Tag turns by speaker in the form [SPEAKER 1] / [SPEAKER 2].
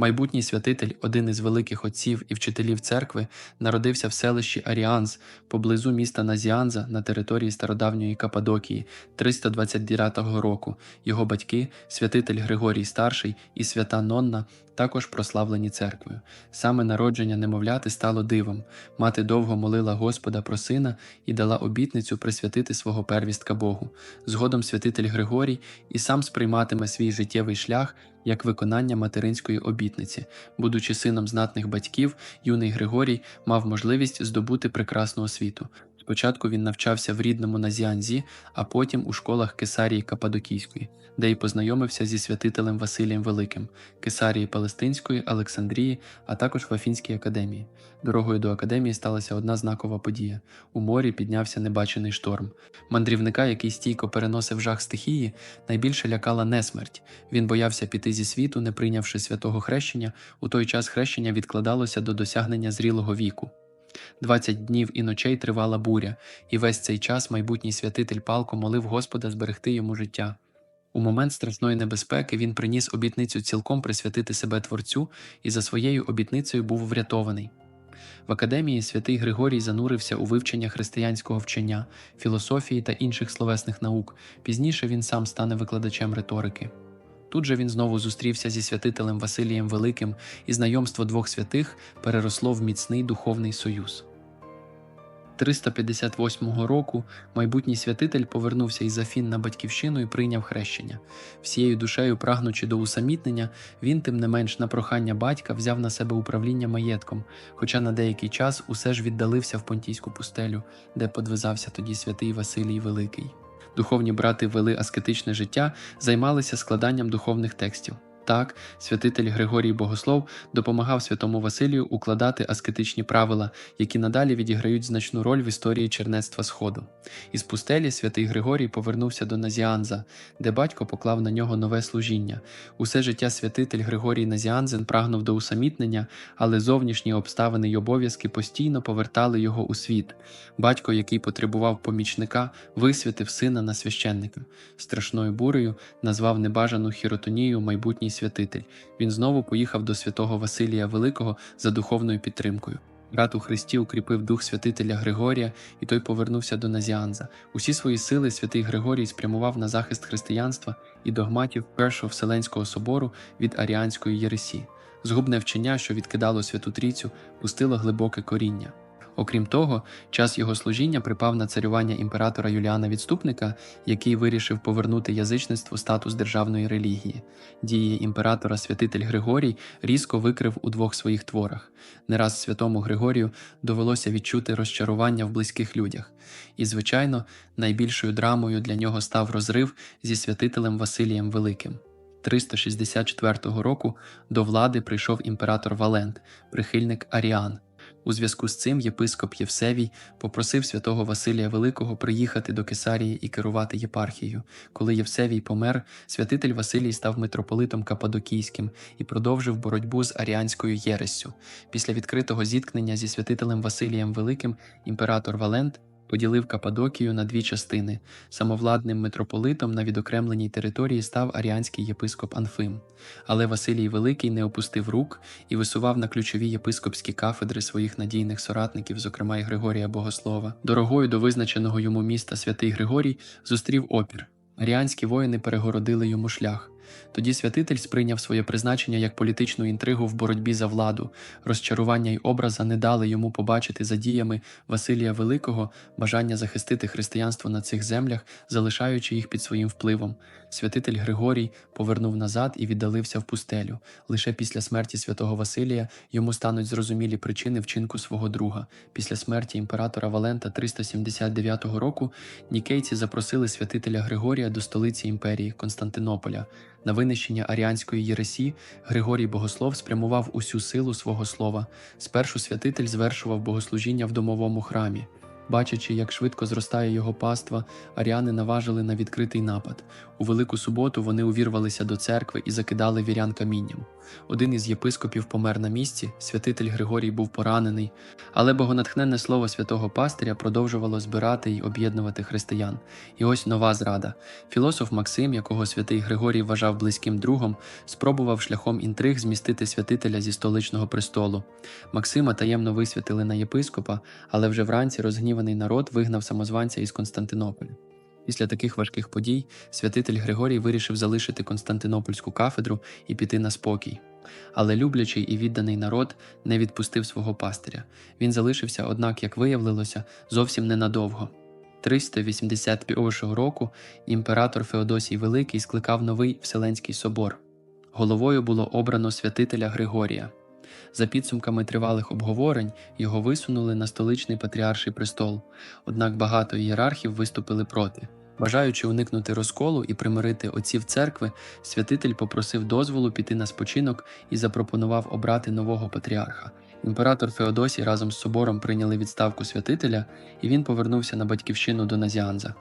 [SPEAKER 1] Майбутній святитель, один із великих отців і вчителів церкви, народився в селищі Аріанз поблизу міста Назіанза на території стародавньої Кападокії 329 року. Його батьки, святитель Григорій Старший і свята Нонна, також прославлені церквою. Саме народження немовляти стало дивом. Мати довго молила Господа про сина і дала обітницю присвятити свого первістка Богу. Згодом святитель Григорій і сам сприйматиме свій життєвий шлях як виконання материнської обітниці. Будучи сином знатних батьків, юний Григорій мав можливість здобути прекрасну освіту. Спочатку він навчався в рідному Назіанзі, а потім у школах Кесарії Кападокійської, де й познайомився зі святителем Василієм Великим, Кесарії Палестинської, Олександрії, а також в Афінській академії. Дорогою до академії сталася одна знакова подія: у морі піднявся небачений шторм. Мандрівника, який стійко переносив жах стихії, найбільше лякала несмерть. Він боявся піти зі світу, не прийнявши святого хрещення. У той час хрещення відкладалося до досягнення зрілого віку. Двадцять днів і ночей тривала буря, і весь цей час майбутній святитель палко молив Господа зберегти йому життя. У момент страшної небезпеки він приніс обітницю цілком присвятити себе Творцю і за своєю обітницею був врятований. В академії святий Григорій занурився у вивчення християнського вчення, філософії та інших словесних наук. Пізніше він сам стане викладачем риторики. Тут же він знову зустрівся зі святителем Василієм Великим, і знайомство двох святих переросло в міцний духовний союз. 358 року майбутній святитель повернувся із Афін на батьківщину і прийняв хрещення. Всією душею прагнучи до усамітнення, він, тим не менш, на прохання батька взяв на себе управління маєтком, хоча на деякий час усе ж віддалився в понтійську пустелю, де подвизався тоді святий Василій Великий. Духовні брати вели аскетичне життя, займалися складанням духовних текстів. Так, святитель Григорій Богослов допомагав святому Василію укладати аскетичні правила, які надалі відіграють значну роль в історії чернецтва Сходу. Із пустелі святий Григорій повернувся до Назіанза, де батько поклав на нього нове служіння. Усе життя святитель Григорій Назіанзен прагнув до усамітнення, але зовнішні обставини й обов'язки постійно повертали його у світ. Батько, який потребував помічника, висвятив сина на священника. Страшною бурею назвав небажану хіротонію майбутній святитель. Він знову поїхав до святого Василія Великого за духовною підтримкою. Брат у Христі укріпив дух святителя Григорія, і той повернувся до Назіанза. Усі свої сили святий Григорій спрямував на захист християнства і догматів Першого Вселенського собору від Аріанської Єресі. Згубне вчення, що відкидало святу трійцю, пустило глибоке коріння. Окрім того, час його служіння припав на царювання імператора Юліана Відступника, який вирішив повернути язичництву статус державної релігії. Дії імператора святитель Григорій різко викрив у двох своїх творах. Не раз святому Григорію довелося відчути розчарування в близьких людях. І, звичайно, найбільшою драмою для нього став розрив зі святителем Василієм Великим. 364 року до влади прийшов імператор Валент, прихильник Аріан. У зв'язку з цим єпископ Євсевій попросив святого Василія Великого приїхати до Кесарії і керувати єпархією. Коли Євсевій помер, святитель Василій став митрополитом Кападокійським і продовжив боротьбу з аріанською єрессю. Після відкритого зіткнення зі святителем Василієм Великим імператор Валент поділив Кападокію на дві частини. Самовладним митрополитом на відокремленій території став аріанський єпископ Анфим. Але Василій Великий не опустив рук і висував на ключові єпископські кафедри своїх надійних соратників, зокрема й Григорія Богослова. Дорогою до визначеного йому міста святий Григорій зустрів опір. Аріанські воїни перегородили йому шлях. Тоді святитель сприйняв своє призначення як політичну інтригу в боротьбі за владу. Розчарування й образа не дали йому побачити за діями Василія Великого бажання захистити християнство на цих землях, залишаючи їх під своїм впливом. Святитель Григорій повернув назад і віддалився в пустелю. Лише після смерті святого Василія йому стануть зрозумілі причини вчинку свого друга. Після смерті імператора Валента 379 року нікейці запросили святителя Григорія до столиці імперії Константинополя. На винищення аріанської єресі Григорій Богослов спрямував усю силу свого слова. Спершу святитель звершував богослужіння в домовому храмі. Бачачи, як швидко зростає його паства, аріани наважили на відкритий напад. У Велику суботу вони увірвалися до церкви і закидали вірян камінням. Один із єпископів помер на місці, святитель Григорій був поранений, але богонатхненне слово святого пастиря продовжувало збирати й об'єднувати християн. І ось нова зрада. Філософ Максим, якого святий Григорій вважав близьким другом, спробував шляхом інтриг змістити святителя зі столичного престолу. Максима таємно висвятили на єпископа, але вже вранці розгніваний народ вигнав самозванця із Константинополя. Після таких важких подій святитель Григорій вирішив залишити Константинопольську кафедру і піти на спокій. Але люблячий і відданий народ не відпустив свого пастиря. Він залишився, однак, як виявилося, зовсім ненадовго. 381 року імператор Феодосій Великий скликав новий Вселенський собор. Головою було обрано святителя Григорія. За підсумками тривалих обговорень його висунули на столичний патріарший престол, однак багато ієрархів виступили проти. Бажаючи уникнути розколу і примирити отців церкви, святитель попросив дозволу піти на спочинок і запропонував обрати нового патріарха. Імператор Феодосій разом з собором прийняли відставку святителя, і він повернувся на батьківщину до Назіанза.